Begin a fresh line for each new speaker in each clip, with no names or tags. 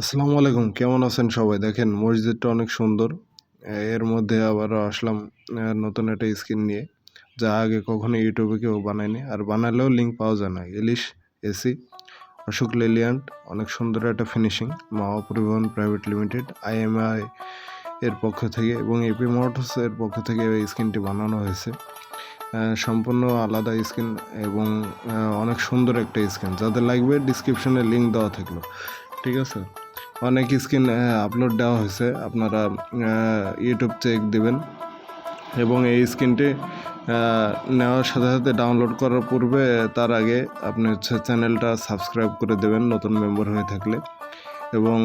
আসসালামু আলাইকুম, কেমন আছেন সবাই? দেখেন, মসজিদটা অনেক সুন্দর। এর মধ্যে আবারও আসলাম নতুন একটা স্কিন নিয়ে। যা আগে কখনো ইউটিউবে কেউ বানায়নি। আর বানালেও লিঙ্ক পাওয়া যায় না। ইলিশ, এসি, অশোক লেলিয়ান্ট অনেক সুন্দর একটা ফিনিশিং মাওয়া পরিবহন প্রাইভেট লিমিটেড আইএমআই এর পক্ষ থেকে এবং এপি মোটরস এর পক্ষ থেকে এই স্ক্রিনটি বানানো হয়েছে। সম্পূর্ণ আলাদা স্কিন এবং অনেক সুন্দর একটা স্কিন। যাদের লাগবে ডিসক্রিপশনে লিঙ্ক দেওয়া থাকল। ঠিক আছে? অনেক স্ক্রিন আপলোড দেওয়া হয়েছে। আপনারা ইউটিউব চেক দেবেন। এবং এই স্ক্রিনটি নেওয়ার সাথে সাথে ডাউনলোড করার পূর্বে, তার আগে আপনি হচ্ছে চ্যানেলটা সাবস্ক্রাইব করে দেবেন, নতুন মেম্বার হয়ে থাকলে। এবং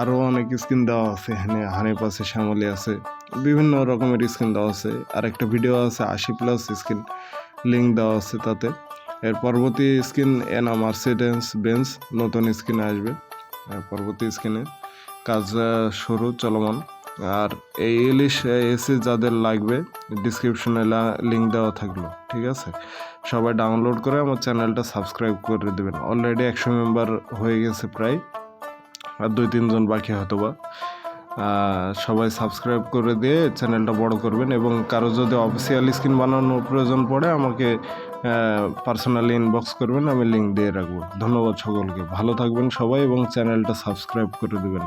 আরও অনেক স্ক্রিন দেওয়া আছে এখানে হানিপ আছে, শ্যামলি আছে। বিভিন্ন রকমের স্ক্রিন দেওয়া আছে। আর একটা ভিডিও আছে, আশি প্লাস স্ক্রিন লিঙ্ক দেওয়া আছে তাতে। এর পরবর্তী স্ক্রিন এনা মার্সিডেন্স বেঞ্চ নতুন স্ক্রিনে আসবে। পরবর্তী স্ক্রিনে কাজ শুরু, চলমান। আর এই ইলিশ এসি যাদের লাগবে ডিসক্রিপশনে লিঙ্ক দেওয়া থাকল, ঠিক আছে? সবাই ডাউনলোড করে আমার চ্যানেলটা সাবস্ক্রাইব করে দেবেন। অলরেডি একশো মেম্বার হয়ে গেছে প্রায়, আর দুই তিনজন বাকি হয়তো বা সবাই সাবস্ক্রাইব করে দিয়ে চ্যানেলটা বড় করবেন এবং কারও যদি অফিসিয়াল স্ক্রিন বানানোর প্রয়োজন পড়ে, আমাকে পার্সোনালি ইনবক্স করবেন, আমি লিঙ্ক দিয়ে রাখব। ধন্যবাদ সকলকে। ভালো থাকবেন সবাই এবং চ্যানেলটা সাবস্ক্রাইব করে দেবেন।